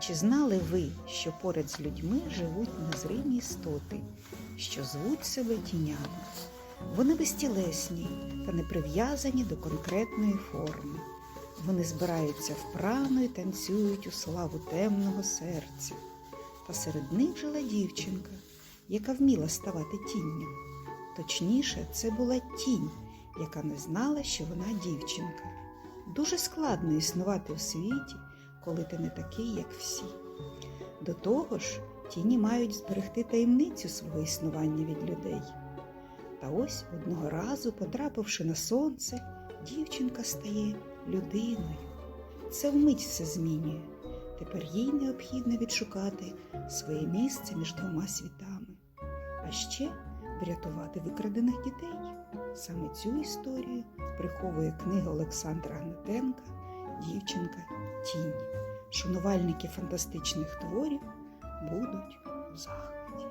чи знали ви, що поряд з людьми живуть незримі істоти, що звуть себе тінями? Вони безтілесні та не прив'язані до конкретної форми. Вони збираються вправно і танцюють у славу темного серця. Та серед них жила дівчинка, яка вміла ставати тінню. Точніше, це була тінь, яка не знала, що вона дівчинка. Дуже складно існувати у світі, коли ти не такий, як всі. До того ж, тіні мають зберегти таємницю свого існування від людей. Та ось одного разу, потрапивши на сонце, дівчинка стає людиною. Це вмить все змінює. Тепер їй необхідно відшукати своє місце між двома світами, а ще врятувати викрадених дітей. Саме цю історію приховує книга Олександра Гнатенка Дівчинка Тінь. Шанувальники фантастичних творів будуть у захваті.